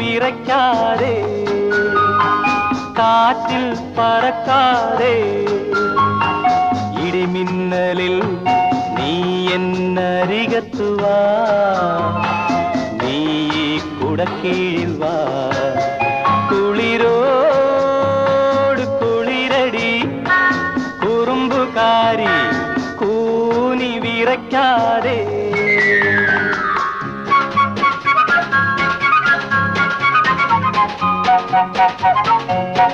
വിറയ്ക്കാതെ കാറ്റിൽ പറക്കാതെ ഇടിമിന്നലിൽ നീ എന്നരികത്തുവാ നീ കുടക്കീഴിൽ വാ. കുളിരോട് കുളിരടി കുറുമ്പുകാരി കൂനി വിറയ്ക്കാതെ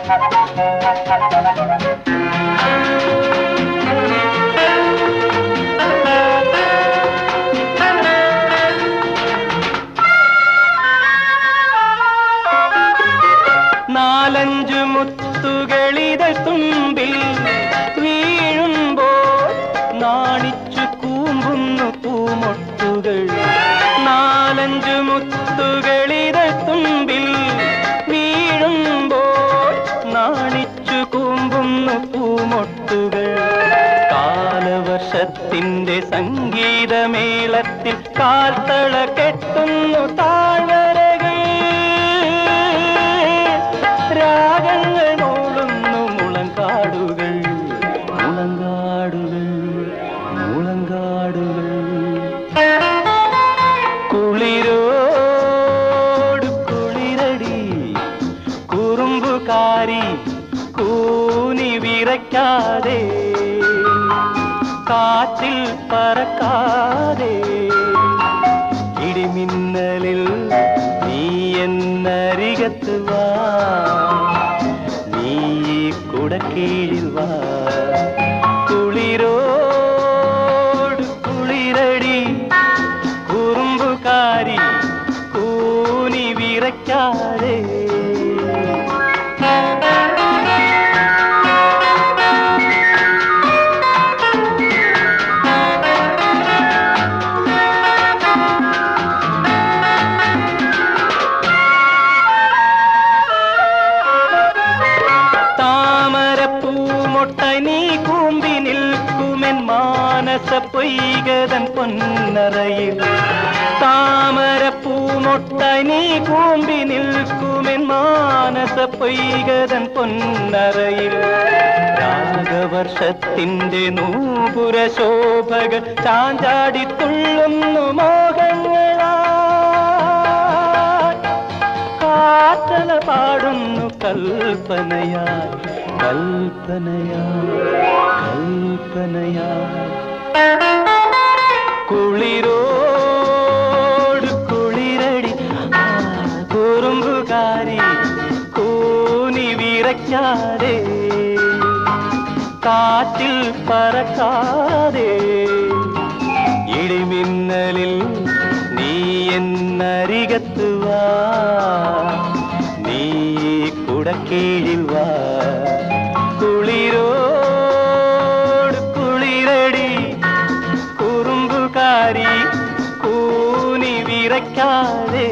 നാലഞ്ചു മുത്തുകളിത തുമ്പിൽ വീഴുമ്പോൾ നാണിച്ചു കൂമ്പുന്നു പൂമൊട്ടുകൾ. നാലഞ്ചു മുത്തുകളിതൾ കാലവർഷത്തിന്റെ സംഗീതമേളത്തിൽ കാൽത്തള കെട്ടുന്നു താഴ്വരകൾ. രാഗങ്ങൾ മൂളുന്നു മുളങ്കാടുകൾ. മുളങ്കാടുകൾ മുളങ്കാടുകൾ. കുളിരോട് കുളിരടി കുറുമ്പുകാരി കൂനി വിറയ്ക്കാതെ കാറ്റിൽ പറക്കാതെ. ഇടിമിന്നലിൽ നീ എന്നരികത്ത് നീ കുടക്കീഴിൽ വാ. കുളിരോട് കുളിരടി കുറുമ്പുകാരി കൂനി വിറയ്ക്കാതെ. താമരപ്പൂമൊട്ട നീ കൂമ്പി നിൽക്കുമെൻ മാനസ പൊയ്കതൻ പൊന്നറയിൽ. താമരപ്പൂമൊട്ട നീ കൂമ്പി നിൽക്കുമെൻ മാനസ പൊയ്കതൻ പൊന്നറയിൽ. രാഗവർഷത്തിന്റെ നൂപുര ശോഭകൾ ചാഞ്ചാടി കൽപ്പനയാ കൽപ്പനയാ കൽപ്പനയായി കുളിരോട് കുളിരടി കുറുമ്പുകാരി കൂനി വിറയ്ക്കാതെ കാറ്റിൽ പറക്കാതെ. ഇടിമിന്നലിൽ നീ എന്നരികത്ത് വാ. നീ കുടക്കീഴിൽ വാ. കുളിരോട് കുളിരടി കുറുമ്പുകാരി കൂനി വിറയ്ക്കാതെ.